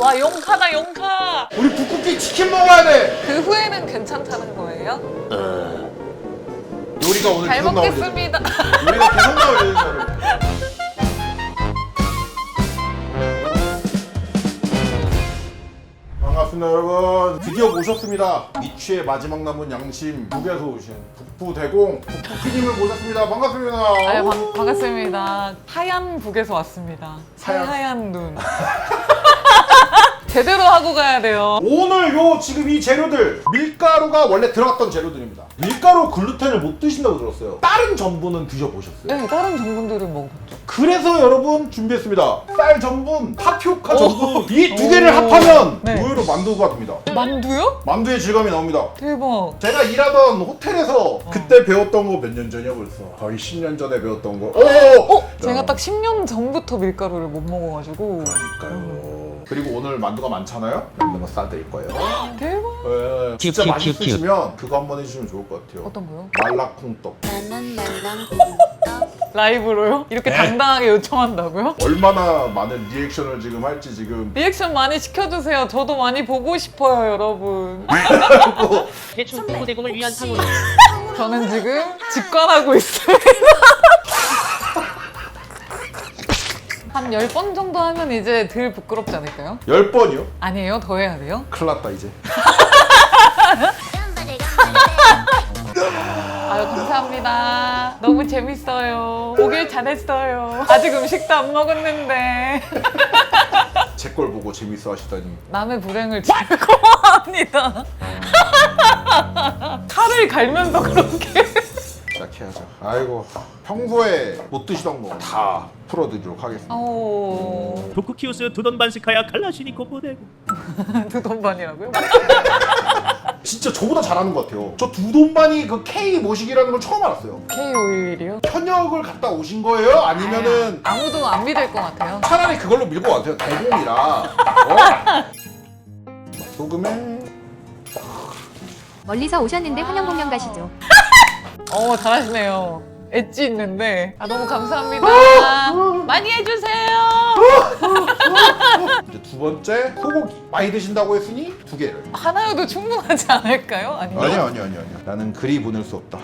와 용카다 용카. 우리 북쿠키 치킨 먹어야 돼. 그 후에는 괜찮다는 거예요? 요리가 오늘 잘 계속 먹겠습니다. 요리가 계속 나올 예정이에요. 반갑습니다 여러분 드디어 모셨습니다 이취의 마지막 남은 양심 북에서 오신 북부대공 북부키님을 모셨습니다 반갑습니다 아, 반, 반갑습니다. 하얀 북에서 왔습니다. 하얀- 하얀 눈. 제대로 하고 가야 돼요. 오늘 요 지금 이 재료들 밀가루가 원래 들어갔던 재료들입니다 밀가루 글루텐을 못 드신다고 들었어요 다른 전분은 드셔보셨어요? 네, 다른 전분들은 먹었죠. 그래서 여러분 준비했습니다 쌀 전분, 타피오카 오. 전분 이 두 개를 오. 합하면 네. 의외로 만두가 됩니다 만두요? 만두의 질감이 나옵니다 대박. 제가 일하던 호텔에서 그때 배웠던 거 몇 년 전이야 벌써 거의 10년 전에 배웠던 거 오! 어? 제가 딱 10년 전부터 밀가루를 못 먹어가지고. 그러니까요 그리고 오늘 만두가 많잖아요 만두가 싸드릴 거예요 대박. 네, 진짜 큐, 큐, 큐, 큐. 맛있으시면 그거 한번 해주시면 좋을 것 같아요 어떤 거요? 말라콩떡 나는 말랑 라이브로요? 이렇게 당당하게 요청한다고요? 얼마나 많은 리액션을 지금 할지 지금 리액션 많이 시켜주세요. 저도 많이 보고 싶어요, 여러분. 대충 부부대공을 위한 상으로 저는 지금 직관하고 있어요. 한 10번 정도 하면 이제 덜 부끄럽지 않을까요? 10번이요? 아니에요? 더 해야 돼요? 큰일 났다 이제 아유, 감사합니다. 너무 재밌어요. 오길 잘했어요. 아직 음식도 안 먹었는데. 제 걸 보고 재밌어 하시다니 남의 불행을 즐거워합니다. 칼을 갈면서 그렇게. 시작해야죠 아이고 평소에 못 드시던 거 다 풀어드리도록 하겠습니다 오, 도쿠키우스 두 돈 반스카야 칼라시니코 보대고 두 돈반이라고요? 진짜 저보다 잘하는 것 같아요 저 두 돈반이 그 K 모식이라는 걸 처음 알았어요 K 오일이요? 현역을 갔다 오신 거예요? 아니면은 아무도 안 믿을 것 같아요. 차라리 그걸로 밀고 왔어요 대공이라 어? 소금에 멀리서 오셨는데 환영 공연 가시죠. 어, 잘하시네요. 엣지 있는데. 아, 너무 감사합니다. 많이 해주세요. 이제 두 번째 소고기 많이 드신다고 했으니 두 개를 하나여도 충분하지 않을까요? 아니요? 아니야 아니야 아니야 아니야 나는 그리 보낼 수 없다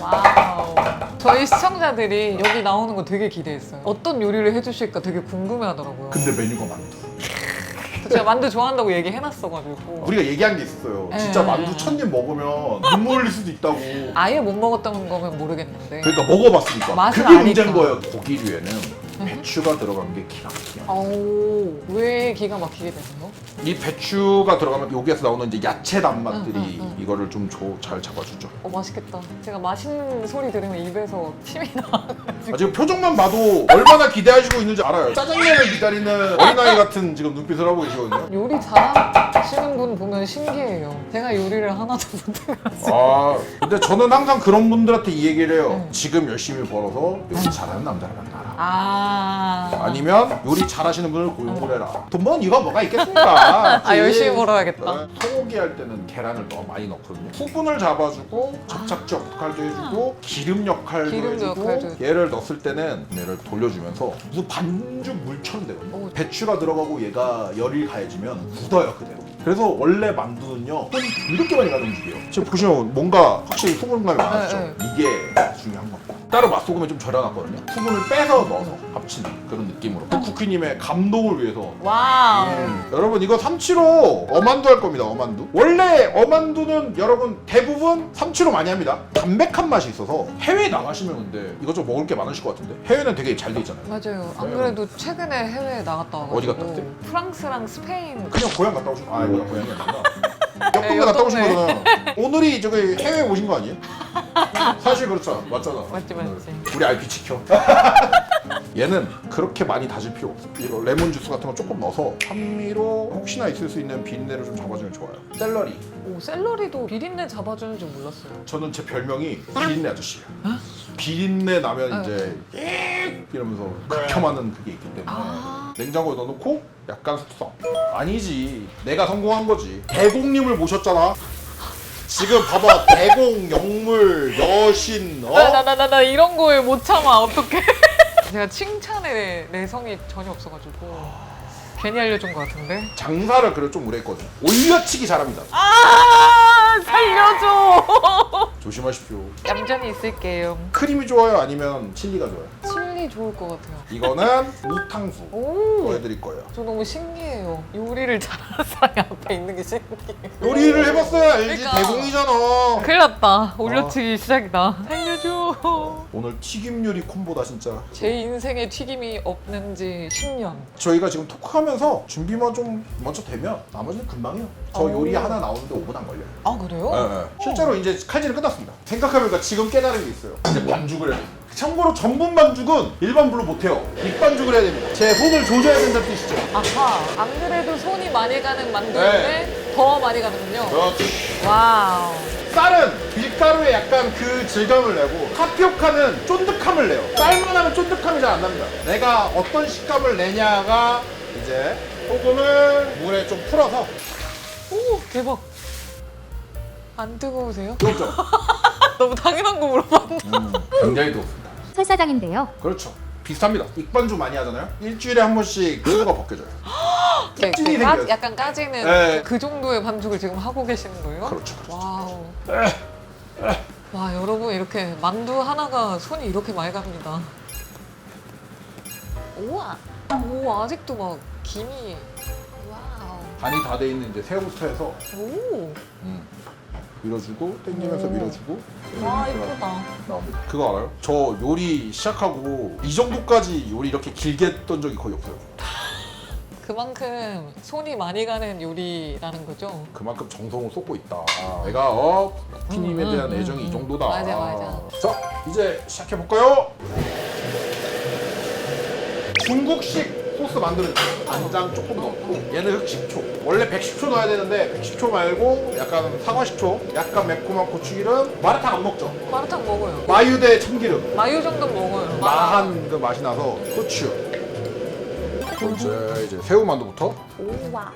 와우. 저희 시청자들이 여기 나오는 거 되게 기대했어요. 어떤 요리를 해주실까 되게 궁금해 하더라고요. 근데 메뉴가 만두 제가 만두 좋아한다고 얘기해놨어가지고. 우리가 얘기한 게 있었어요 진짜 에. 만두 천입 먹으면 눈물 흘릴 수도 있다고 아예 못 먹었던 거면 모르겠는데. 그러니까 먹어봤으니까 맛은 그게 아니까. 문제인 거예요 고기류에는 배추가 들어간 게 기가 막히야 오, 왜 기가 막히게 되나요? 이 배추가 들어가면 여기에서 나오는 이제 야채 단맛들이 응, 응, 응. 이거를 좀 잘 잡아주죠 어, 맛있겠다. 제가 맛있는 소리 들으면 입에서 침이 나. 아, 지금 표정만 봐도 얼마나 기대하시고 있는지 알아요 짜장면을 기다리는 어린아이 같은 지금 눈빛을 하고 계시거든요 요리 잘하시는 분 보면 신기해요. 제가 요리를 하나도 못해가지고. 아 근데 저는 항상 그런 분들한테 이 얘기를 해요 네. 지금 열심히 벌어서 요리 잘하는 남자를 만나라 아. 아니면 요리 잘하시는 분을 고용을 해라. 돈 버는 이유가 뭐가 있겠습니까? 아, 열심히 벌어야겠다. 네, 소고기 할 때는 계란을 너무 많이 넣거든요. 수분을 잡아주고 접착제 역할도 해주고 기름 역할도 기름 해주고 역할도 해주고. 얘를 넣었을 때는 얘를 돌려주면서 무슨 반죽 물처럼 되거든요. 오. 배추가 들어가고 얘가 열이 가해지면 굳어요 그대로. 그래서 원래 만두는요 손이 이렇게 많이 가는 음식이에요. 지금 보시면 뭔가 확실히 소금감이 많았죠. 네, 이게 중요한 겁니다 따로 맛소금에 좀 절여놨거든요. 수분을 빼서 넣어서 합치는 그런 느낌으로. 쿠키님의 감동을 위해서. 와우. 음, 여러분 이거 삼치로 어만두 할 겁니다 어만두. 원래 어만두는 여러분 대부분 삼치로 많이 합니다. 담백한 맛이 있어서 해외 나가시면 근데 이것저것 먹을 게 많으실 것 같은데? 해외는 되게 잘 돼 있잖아요. 맞아요. 안 그래도 최근에 해외에 나갔다 와가지고. 어디 갔다 왔대? 프랑스랑 스페인. 그냥 고향 갔다 오신 아 뭐야 고향이 아니라 네, 옆동네 갔다 오신. 거잖아 오늘이 저기 해외 오신 거 아니에요? 사실 그렇잖아 맞잖아 맞지, 맞지. 우리 IP 지켜 얘는 그렇게 많이 다질 필요 없어 이거 레몬 주스 같은 거 조금 넣어서 산미로 혹시나 있을 수 있는 비린내를 좀 잡아주면 좋아요 샐러리 오, 샐러리도 비린내 잡아주는 줄 몰랐어요. 저는 제 별명이 비린내 아저씨예요. 비린내 나면 어? 이제 익 이러면서 극혐하는 그게 있기 때문에 아. 냉장고에 넣어놓고 약간 숙성. 아니지, 내가 성공한 거지. 대공님을 모셨잖아. 지금 봐봐, 대공, 영물, 여신, 어? 나나나나 이런 거에 못 참아 어떡해 제가 칭찬에 내성이 전혀 없어가지고 괜히 알려준 것 같은데. 장사를 그래 좀 오래 했거든요. 올려치기 잘합니다. 아 살려줘. 조심하십시오. 얌전히 있을게요. 크림이 좋아요? 아니면 칠리가 좋아요? 칠 리 좋을 것 같아요. 이거는 우탕수 오. 보여드릴 거예요. 저 너무 신기해요. 요리를 잘하는 사람이 앞에 있는 게 신기해요. 요리를 해봤어야 알지 그러니까. 대공이잖아. 큰일 났다. 올려치기 시작이다. 살려줘. 오늘 튀김 요리 콤보다 진짜. 제 인생에 튀김이 없는 지 10년. 저희가 지금 토크하면서 준비만 좀 먼저 되면 나머지는 금방이요. 저 오. 요리 하나 나오는데 5분 안 걸려요. 아 그래요? 네, 네. 실제로 이제 칼질이 끝났습니다. 생각해보니까 지금 깨달은 게 있어요. 이제 반죽을 해야 됩니다. 참고로 전분 반죽은 일반 불로 못해요. 밑반죽을 해야 됩니다. 제 손을 조져야 된다는 뜻이죠. 아하. 안 그래도 손이 많이 가는 만두인데 더 많이 가는군요. 그렇지. 와우. 쌀은 밀가루에 약간 그 질감을 내고 타피오카는 쫀득함을 내요. 쌀만 하면 쫀득함이 잘 안 납니다. 내가 어떤 식감을 내냐가 이제 소금을 물에 좀 풀어서 오 대박. 안 뜨거우세요? 뜨겁죠? 너무 당연한 거 물어봤네. 음, 굉장히 뜨겁습니다. 설사장인데요. 그렇죠. 비슷합니다. 익반죽 많이 하잖아요. 일주일에 한 번씩 수가 벗겨져요. 네, 찐이 그 까- 생겨요. 약간 까지는 네. 그 정도의 반죽을 지금 하고 계시는 거예요? 그렇죠. 그렇죠. 와우. 와 여러분 이렇게 만두 하나가 손이 이렇게 많이 갑니다. 우와. 오 아직도 막 김이. 와우. 간이 다 돼 있는 이제 새우부터 해서 오. 음, 밀어주고 땡기면서 오. 밀어주고 와 이렇게 이쁘다. 나옵니다. 그거 알아요? 저 요리 시작하고 이 정도까지 요리 이렇게 길게 했던 적이 거의 없어요. 그만큼 손이 많이 가는 요리라는 거죠. 그만큼 정성을 쏟고 있다. 내가 어 쿠키님에 음, 대한 음, 애정이 음, 이 음. 정도다. 맞아, 맞아. 자 이제 시작해 볼까요? 중국식 소스 만드는 간장 조금 넣고 얘는 흑식초 원래 110초 넣어야 되는데 110초 말고 약간 사과식초 약간 매콤한 고추기름 마라탕 안 먹죠? 마라탕 먹어요. 마유 대 참기름 마요 정도 먹어요. 마한 그 맛이 나서 후추 이제 이제 새우 만두부터 오와.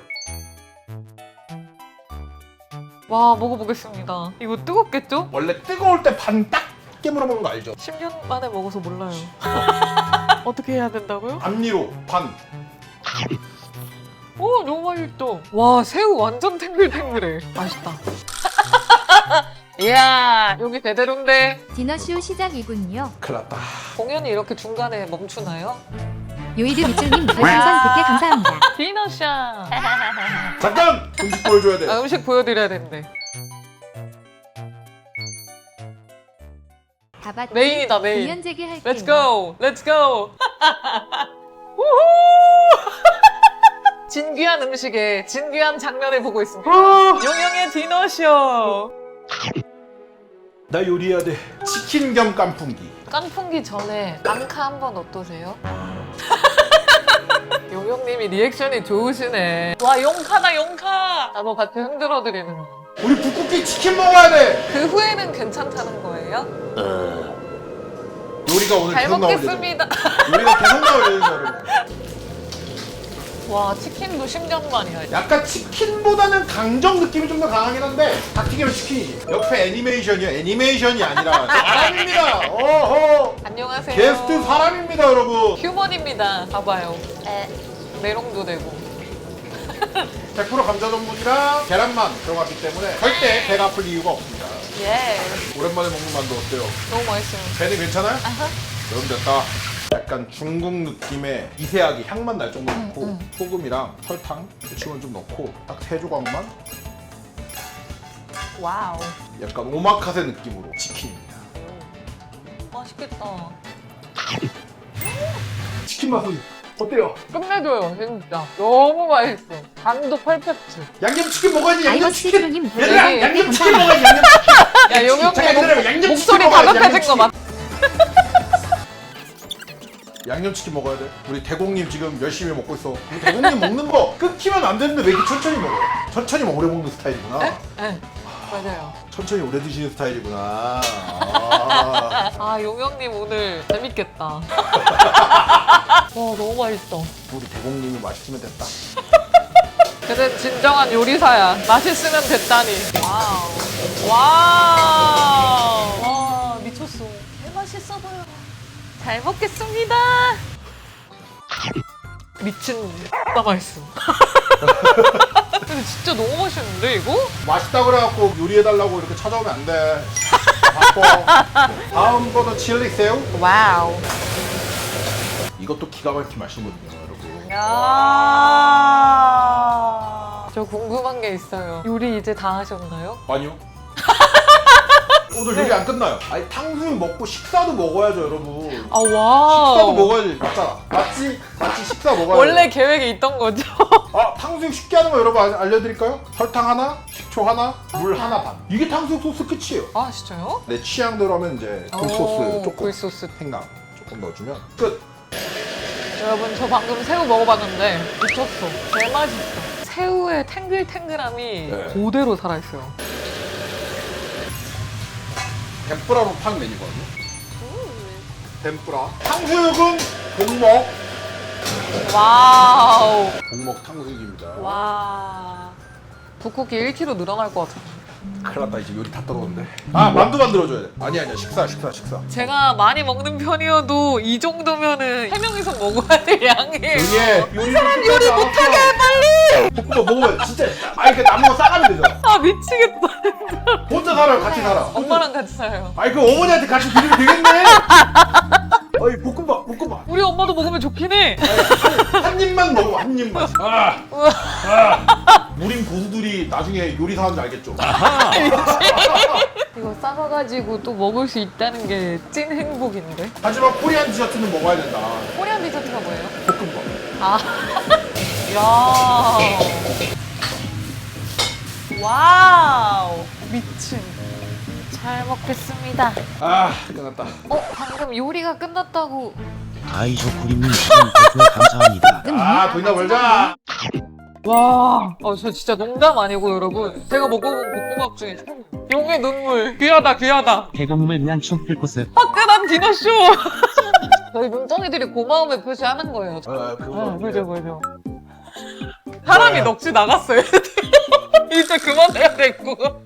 와 먹어보겠습니다. 이거 뜨겁겠죠? 원래 뜨거울 때 반 딱 깨물어 먹는 거 알죠? 10년 만에 먹어서 몰라요. 어떻게 해야 된다고요? 앞니로 반 오 너무 맛있다. 와 새우 완전 탱글탱글해. 맛있다. 이야 여기 제대로인데 디너쇼 시작이군요. 큰일 났다 공연이 이렇게 중간에 멈추나요? 요이드 밑줄님 별풍선 100개 감사합니다. 디너샷. 잠깐! 음식 보여줘야 돼 아, 음식 보여드려야 되는데. 다바트 메인이다 메인. 공연 재개할게요. Let's go, let's go. 우후! 진귀한 음식에 진귀한 장면을 보고 있습니다. 용영의 디너쇼. 나 요리해야 돼 치킨 겸 깐풍기 깐풍기 전에 앙카 한 번 어떠세요? 용영님이 리액션이 좋으시네. 와 용카다 용카. 나도 같이 흔들어드리는. 우리 북쿠키 치킨 먹어야 돼 그 후에는 괜찮다는 거예요? 요리가 오늘 잘 계속 먹겠습니다. 요리가 계속 나올 예정이야 와 치킨도 심장만이야. 약간 치킨보다는 강정 느낌이 좀 더 강하긴 한데 닭튀김은 치킨이지 옆에 애니메이션이야 애니메이션이 아니라 사람입니다 어허 안녕하세요. 게스트 사람입니다 여러분 휴먼입니다. 봐봐요. 메롱도 되고. 100% 감자 전분이랑 계란만 들어갔기 때문에 절대 배가 아플 이유가 없습니다 예. 오랜만에 먹는 만두 어때요? 너무 맛있어요. 배는 괜찮아요? 아하. 그럼 됐다. 약간 중국 느낌의 미세하게 향만 날 정도 넣고 소금이랑 설탕, 후추만 좀 넣고 딱 세 조각만 와우. 약간 오마카세 느낌으로 치킨입니다. 맛있겠다. 치킨 맛은 어때요? 끝내줘요, 진짜. 너무 맛있어. 간도 퍼펙트. 양념치킨 먹어야지 양념치킨! 양념치킨 먹어야지 양념치킨! 양념치킨 목소리 다급해진 거 맞? 양념치킨 먹어야 돼. 우리 대공님 지금 열심히 먹고 있어. 우리 대공님 먹는 거 끊기면 안 되는데 왜 이렇게 천천히 먹어요? 천천히 오래 먹는 스타일이구나. 네, 맞아요. 천천히 오래 드시는 스타일이구나. 아. 아, 용영님 오늘 재밌겠다. 와, 너무 맛있어. 우리 대공님이 맛있으면 됐다. 그는 진정한 요리사야. 맛있으면 됐다니. 와우. 와우. 와, 미쳤어. 개 맛있어 보여. 잘 먹겠습니다. 미친 나 맛있어. 근데 진짜 너무 맛있는데 이거? 맛있다 그래갖고 요리해달라고 이렇게 찾아오면 안 돼. 바빠. 다음 거는 칠리 새우. 와우. 이것도 기가 막히게 맛있거든요, 여러분. 야. 저 궁금한 게 있어요. 요리 이제 다 하셨나요? 아니요. 오늘 요리 안 끝나요. 아니 탕수육 먹고 식사도 먹어야죠, 여러분. 아 와. 식사도 먹어야지, 맞잖아. 맞지? 맞지? 식사 먹어야지. 원래 계획에 있던 거죠. 아 탕수육 쉽게 하는 거 여러분 알- 알려드릴까요? 설탕 하나, 식초 하나, 물 하나 반. 이게 탕수육 소스 끝이에요. 아 진짜요? 내 취향대로 하면 이제 오, 굴소스 조금 굴소스. 생강 조금 넣어주면 끝. 여러분 저 방금 새우 먹어봤는데 미쳤어. 개 맛있어. 새우의 탱글탱글함이 네. 그대로 살아있어요. 덴뿌라로 파는 메뉴거든요. 덴뿌라. 탕수육은 복먹. 와우. 복먹 탕수육입니다. 와. 북쿠키 1kg 늘어날 것 같아. 큰일 났다 이제 요리 다 떨어졌는데. 아 만두 만들어줘야 돼. 아니 아니야 식사 식사 식사. 제가 많이 먹는 편이어도 이 정도면은 세 명이서 먹어야 될 양이에요. 이게 요리 사람 요리 못하게 해 빨리. 볶음밥 먹으면 진짜 아니 그 남은 거 싸가면 되잖아. 아 미치겠다. 혼자 살아요 같이 살아. 엄마랑 같이 살아요. 아니 그 어머니한테 같이 드리면 되겠네. 어이 볶음밥 볶음밥. 우리 엄마도 먹으면 좋긴 해. 한 입만 먹어 한 입만. 아, 아. 무림 고수들이 나중에 요리 사하는 줄 알겠죠. 이거 싸가지고 또 먹을 수 있다는 게 찐 행복인데. 하지만 코리안 디저트는 먹어야 된다. 코리안 디저트가 뭐예요? 볶음밥. 아. 야. 와우. 미친. 잘 먹겠습니다. 아 끝났다. 어, 방금 요리가 끝났다고. 아이쇼 구림님 지금 대표에 감사합니다. 아 돈이나 벌자. 와. 어, 저 진짜 농담 아니고 여러분. 제가 먹어본 볶음밥 중에 최고. 용의 눈물. 귀하다, 귀하다. 대공음을 위한 춤풀 코스. 화끈한 디너쇼. 저희 눈덩이들이 고마움을 표시하는 거예요. 아 그거. 어, 그죠, 그죠. 사람이 넋이 나갔어요. 이제 그만해야 될 거.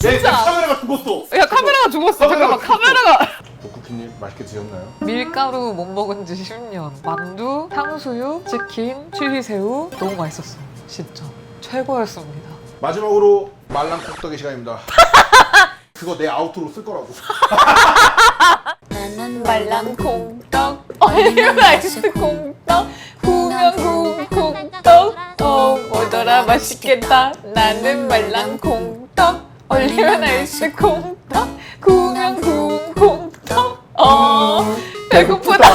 내, 내 진짜. 카메라가 죽었어. 야 카메라가 죽었어. 카메라가 잠깐만 카메라가. 복쿠키님 맛있게 드셨나요? 밀가루 못 먹은 지 10년. 만두, 탕수육, 치킨, 칠리새우 너무 맛있었어요. 진짜 최고였습니다. 마지막으로 말랑 국떡의 시간입니다. 그거 내 아우트로 쓸 거라고. 나는 말랑 콩떡, 얼린 아이스 콩떡, 구명 콩떡. 어 뭐더라 맛있겠다. 나는 말랑 콩떡, 얼리면 아이스 콩떡, 구명 콩떡. 어 배고프다.